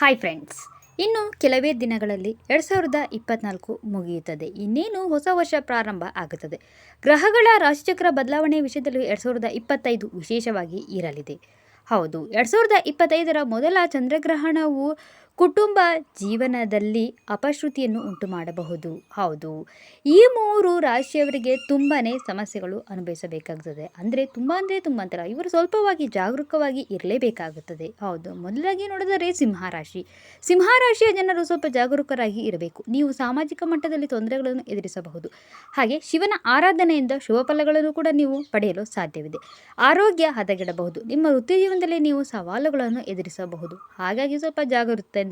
Hi friends ಇನ್ನು ಕೆಲವೇ ದಿನಗಳಲ್ಲಿ ಎರಡು ಸಾವಿರದ ಇಪ್ಪತ್ನಾಲ್ಕು ಮುಗಿಯುತ್ತದೆ. ಇನ್ನೇನು ಹೊಸ ವರ್ಷ ಪ್ರಾರಂಭ ಆಗುತ್ತದೆ. ಗ್ರಹಗಳ ರಾಶಿಚಕ್ರ ಬದಲಾವಣೆ ವಿಷಯದಲ್ಲಿ ಎರಡು ಸಾವಿರದ ಇಪ್ಪತ್ತೈದು ವಿಶೇಷವಾಗಿ ಇರಲಿದೆ. ಹೌದು, ಎರಡು ಸಾವಿರದ ಇಪ್ಪತ್ತೈದರ ಮೊದಲ ಚಂದ್ರಗ್ರಹಣವು ಕುಟುಂಬ ಜೀವನದಲ್ಲಿ ಅಪಶ್ರುತಿಯನ್ನು ಉಂಟು ಮಾಡಬಹುದು ಹೌದು. ಈ ಮೂರು ರಾಶಿಯವರಿಗೆ ತುಂಬಾ ಸಮಸ್ಯೆಗಳು ಅನುಭವಿಸಬೇಕಾಗ್ತದೆ. ಅಂದರೆ ತುಂಬ ಅಂದರೆ ತುಂಬ ಅಂತರ. ಇವರು ಸ್ವಲ್ಪವಾಗಿ ಜಾಗರೂಕವಾಗಿ ಇರಲೇಬೇಕಾಗುತ್ತದೆ. ಹೌದು. ಮೊದಲಾಗಿ ನೋಡಿದರೆ ಸಿಂಹರಾಶಿ ಸಿಂಹರಾಶಿಯ ಜನರು ಸ್ವಲ್ಪ ಜಾಗರೂಕರಾಗಿ ಇರಬೇಕು. ನೀವು ಸಾಮಾಜಿಕ ಮಟ್ಟದಲ್ಲಿ ತೊಂದರೆಗಳನ್ನು ಎದುರಿಸಬಹುದು. ಹಾಗೆ ಶಿವನ ಆರಾಧನೆಯಿಂದ ಶುಭ ಫಲಗಳನ್ನು ಕೂಡ ನೀವು ಪಡೆಯಲು ಸಾಧ್ಯವಿದೆ. ಆರೋಗ್ಯ ಹದಗೆಡಬಹುದು. ನಿಮ್ಮ ವೃತ್ತಿ ಜೀವನದಲ್ಲಿ ನೀವು ಸವಾಲುಗಳನ್ನು ಎದುರಿಸಬಹುದು. ಹಾಗಾಗಿ ಸ್ವಲ್ಪ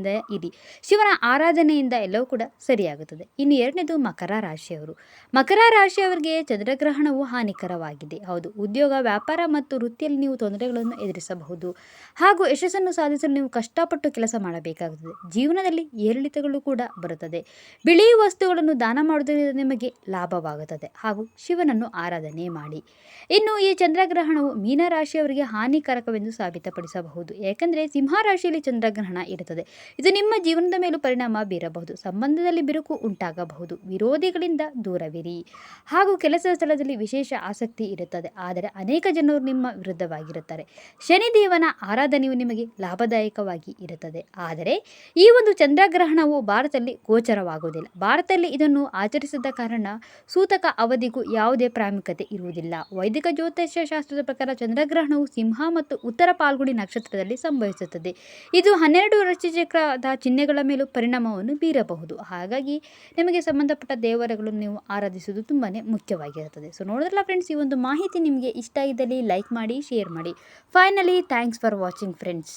ಜಾಗರೂಕತೆಯಿಂದ ಇದೆ. ಶಿವನ ಆರಾಧನೆಯಿಂದ ಎಲ್ಲವೂ ಕೂಡ ಸರಿಯಾಗುತ್ತದೆ. ಇನ್ನು ಎರಡನೇದು ಮಕರ ರಾಶಿಯವರು. ಮಕರ ರಾಶಿಯವರಿಗೆ ಚಂದ್ರಗ್ರಹಣವು ಹಾನಿಕರವಾಗಿದೆ. ಹೌದು, ಉದ್ಯೋಗ, ವ್ಯಾಪಾರ ಮತ್ತು ವೃತ್ತಿಯಲ್ಲಿ ನೀವು ತೊಂದರೆಗಳನ್ನು ಎದುರಿಸಬಹುದು. ಹಾಗೂ ಯಶಸ್ಸನ್ನು ಸಾಧಿಸಲು ನೀವು ಕಷ್ಟಪಟ್ಟು ಕೆಲಸ ಮಾಡಬೇಕಾಗುತ್ತದೆ. ಜೀವನದಲ್ಲಿ ಏರಿಳಿತಗಳು ಕೂಡ ಬರುತ್ತದೆ. ಬಿಳಿ ವಸ್ತುಗಳನ್ನು ದಾನ ಮಾಡುವುದರಿಂದ ನಿಮಗೆ ಲಾಭವಾಗುತ್ತದೆ. ಹಾಗೂ ಶಿವನನ್ನು ಆರಾಧನೆ ಮಾಡಿ. ಇನ್ನು ಈ ಚಂದ್ರಗ್ರಹಣವು ಮೀನರಾಶಿಯವರಿಗೆ ಹಾನಿಕಾರಕವೆಂದು ಸಾಬೀತಪಡಿಸಬಹುದು. ಏಕೆಂದರೆ ಸಿಂಹರಾಶಿಯಲ್ಲಿ ಚಂದ್ರಗ್ರಹಣ ಇರುತ್ತದೆ. ಇದು ನಿಮ್ಮ ಜೀವನದ ಮೇಲೂ ಪರಿಣಾಮ ಬೀರಬಹುದು. ಸಂಬಂಧದಲ್ಲಿ ಬಿರುಕು ಉಂಟಾಗಬಹುದು. ವಿರೋಧಿಗಳಿಂದ ದೂರವಿರಿ. ಹಾಗೂ ಕೆಲಸದ ಸ್ಥಳದಲ್ಲಿ ವಿಶೇಷ ಆಸಕ್ತಿ ಇರುತ್ತದೆ. ಆದರೆ ಅನೇಕ ಜನರು ನಿಮ್ಮ ವಿರುದ್ಧವಾಗಿರುತ್ತಾರೆ. ಶನಿದೇವನ ಆರಾಧನೆಯು ನಿಮಗೆ ಲಾಭದಾಯಕವಾಗಿ ಇರುತ್ತದೆ. ಆದರೆ ಈ ಒಂದು ಚಂದ್ರಗ್ರಹಣವು ಭಾರತದಲ್ಲಿ ಗೋಚರವಾಗುವುದಿಲ್ಲ. ಭಾರತದಲ್ಲಿ ಇದನ್ನು ಆಚರಿಸಿದ ಕಾರಣ ಸೂತಕ ಅವಧಿಗೂ ಯಾವುದೇ ಪ್ರಾಮುಖ್ಯತೆ ಇರುವುದಿಲ್ಲ. ವೈದಿಕ ಜ್ಯೋತಿಷ್ಯ ಶಾಸ್ತ್ರದ ಪ್ರಕಾರ ಚಂದ್ರಗ್ರಹಣವು ಸಿಂಹ ಮತ್ತು ಉತ್ತರ ಪಾಲ್ಗುಣಿ ನಕ್ಷತ್ರದಲ್ಲಿ ಸಂಭವಿಸುತ್ತದೆ. ಇದು ಹನ್ನೆರಡು ರಾಶಿಚಕ್ರದ ಚಿಹ್ನೆಗಳ ಮೇಲೂ ಪರಿಣಾಮವನ್ನು ಬೀರಬಹುದು. ಹಾಗಾಗಿ ನಿಮಗೆ ಸಂಬಂಧಪಟ್ಟ ದೇವರುಗಳನ್ನು ನೀವು ಆರಾಧಿಸುವುದು ತುಂಬಾ ಮುಖ್ಯವಾಗಿರುತ್ತದೆ. ಸೊ ನೋಡಿದ್ರಲ್ಲ ಫ್ರೆಂಡ್ಸ್ ಈ ಒಂದು ಮಾಹಿತಿ ನಿಮಗೆ ಇಷ್ಟ ಇದ್ದಲ್ಲಿ ಲೈಕ್ ಮಾಡಿ ಶೇರ್ ಮಾಡಿ. Finally thanks for watching friends